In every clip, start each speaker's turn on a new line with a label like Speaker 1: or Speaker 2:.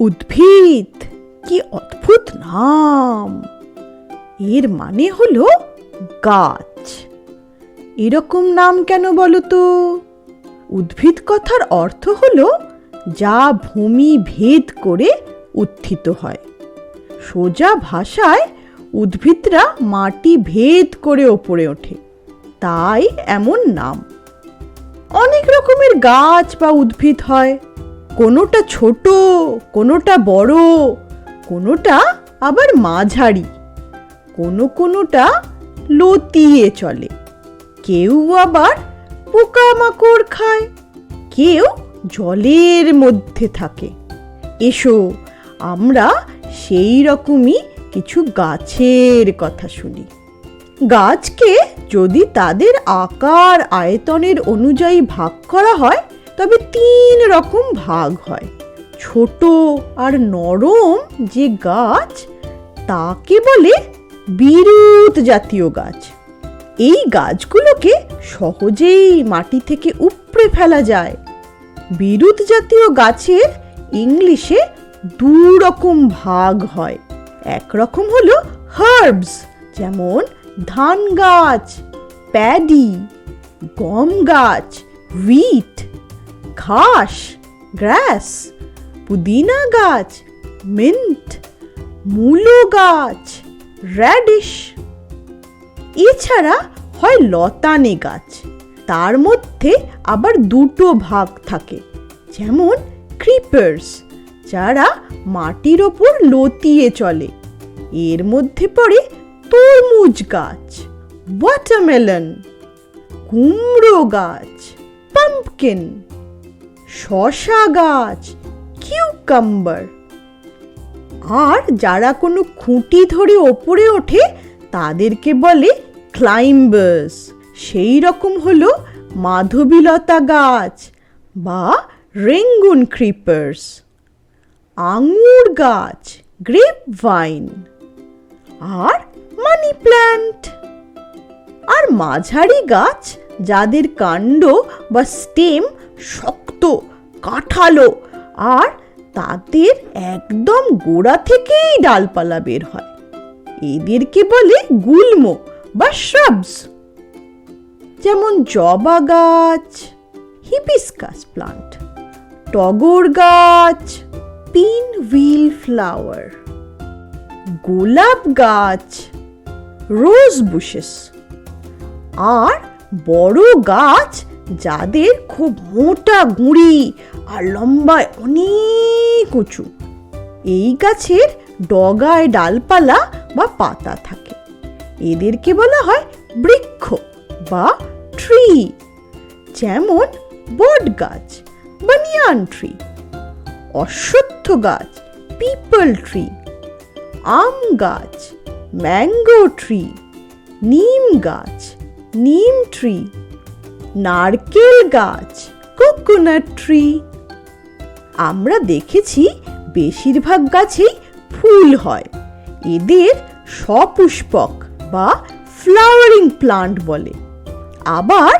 Speaker 1: উদ্ভিদ। কি অদ্ভুত নাম। এর মানে হলো গাছ। এরকম নাম কেন বলো তো? উদ্ভিদ কথার অর্থ হলো যা ভূমি ভেদ করে উত্থিত হয়। সোজা ভাষায় উদ্ভিদরা মাটি ভেদ করে ওপরে ওঠে। তাই এমন নাম। অনেক রকমের গাছ বা উদ্ভিদ হয়। কোনোটা ছোট, কোনোটা বড়, কোনোটা আবার মাঝারি, কোনো কোনোটা লতিয়ে চলে। কেউ আবার পোকামাকড় খায়, কেউ জলের মধ্যে থাকে। এসো, আমরা সেই রকমই কিছু গাছের কথা শুনি। গাছকে যদি তাদের আকার, আয়তনের অনুযায়ী ভাগ করা হয় তবে তিন রকম ভাগ হয়। ছোট আর নরম যে গাছ, তাকে বলে বিরুৎ জাতীয় গাছ। এই গাছগুলোকে সহজেই মাটি থেকে উপড়ে ফেলা যায়। বিরুৎ জাতীয় গাছের ইংলিশে দু রকম ভাগ হয়। এক রকম হলো হার্বস, যেমন ধান গাছ, প্যাডি, গম গাছ, হুইট ঘাস, গ্রাস, পুদিনা গাছ, মিন্ট, মূলো গাছ, র্যাডিশ। এছাড়া হয় লতানে গাছ। তার মধ্যে আবার দুটো ভাগ থাকে, যেমন ক্রিপার্স, যারা মাটির ওপর লতিয়ে চলে। এর মধ্যে পড়ে তরমুজ গাছ, ওয়াটারমেলন, কুমড়ো গাছ, পাম্পকিন। শশা গাছ, কিউকাম্বার। আর যারা কোনো খুঁটি ধরে ওপরে ওঠে, তাদেরকে বলে ক্লাইম্বার্স। সেই রকম হলো মাধবীলতা গাছ বা রেঙ্গুন ক্রিপার্স। আঙুর গাছ গ্রেপ ভাইন আর মানি প্ল্যান্ট। আর মাঝারি গাছ, যাদের কাণ্ড বা স্টেম শক্ত কাঠালো আর তাদের একদম গোড়া থেকেই ডালপালা বের হয়। এদেরকে বলে গুল্ম বা শ্রাবস। যেমন জবা গাছ, হিবিস্কাস প্লান্ট, টগর গাছ পিন হুইল ফ্লাওয়ার, গোলাপ গাছ, রোজ বুশেস, আর বড় গাছ যাদের খুব মোটা গুঁড়ি আর লম্বায় অনেক উঁচু। এই গাছের ডগায় ডালপালা বা পাতা থাকে। এদেরকে বলা হয় বৃক্ষ বা ট্রি। যেমন বট গাছ, বানিয়ান ট্রি, অশ্বত্থ গাছ, পিপল ট্রি, আম গাছ, ম্যাঙ্গো ট্রি, নিম গাছ, নিম ট্রি নারকেল গাছ কোকোনাট ট্রি আমরা দেখেছি বেশিরভাগ গাছেই ফুল হয়। এদের সপুষ্পক বা ফ্লাওয়ারিং প্লান্ট বলে। আবার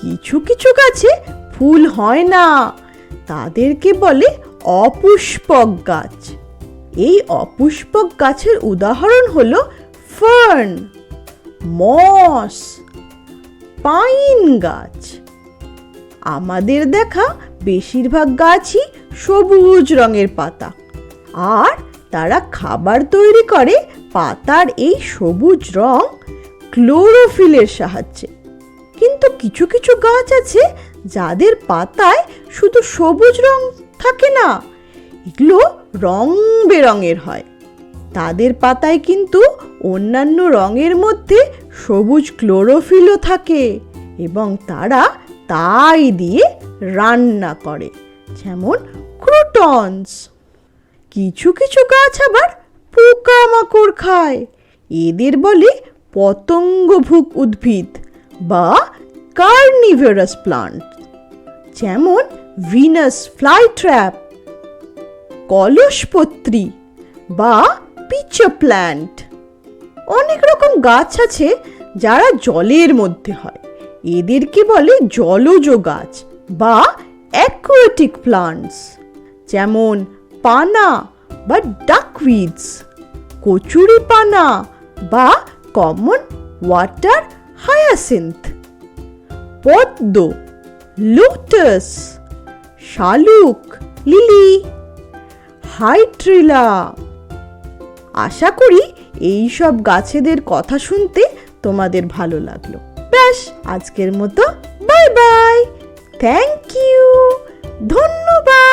Speaker 1: কিছু কিছু গাছে ফুল হয় না, তাদেরকে বলে অপুষ্পক গাছ। এই অপুষ্পক গাছের উদাহরণ হলো ফার্ন মস পাইন গাছ। আমাদের দেখা বেশিরভাগ গাছই সবুজ রঙের পাতা। আর তারা খাবার তৈরি করে পাতার এই সবুজ রং ক্লোরোফিলের সাহায্যে। কিন্তু কিছু কিছু গাছ আছে যাদের পাতায় শুধু সবুজ রং থাকে না, এগুলো রং বেরঙের হয়। তাদের পাতায় কিন্তু অন্যান্য রঙের মধ্যে সবুজ ক্লোরোফিলও থাকে এবং তারা তাই দিয়ে রান্না করে, যেমন ক্রুটনস। কিছু কিছু গাছ আবার পোকামাকড় খায়। এদের বলে পতঙ্গভুক উদ্ভিদ বা কার্নিভেরাস প্লান্ট যেমন ভিনাস ফ্লাই ট্র্যাপ কলসপত্রী বা পিচ প্ল্যান্ট অনেক রকম গাছ আছে যারা জলের মধ্যে হয়। এদেরকে বলে জলজ গাছ বা অ্যাকুয়াটিক প্লান্টস যেমন পানা বা ডাকউইডস কচুরি পানা বা কমন ওয়াটার হায়াসিন্থ পদ্ম লোটাস শালুক, লিলি। হাইট্রিলা আশা করি এই সব গাছেদের কথা শুনতে তোমাদের ভালো লাগল। ব্যাস, আজকের মতো বাই বাই থ্যাংক ইউ ধন্যবাদ।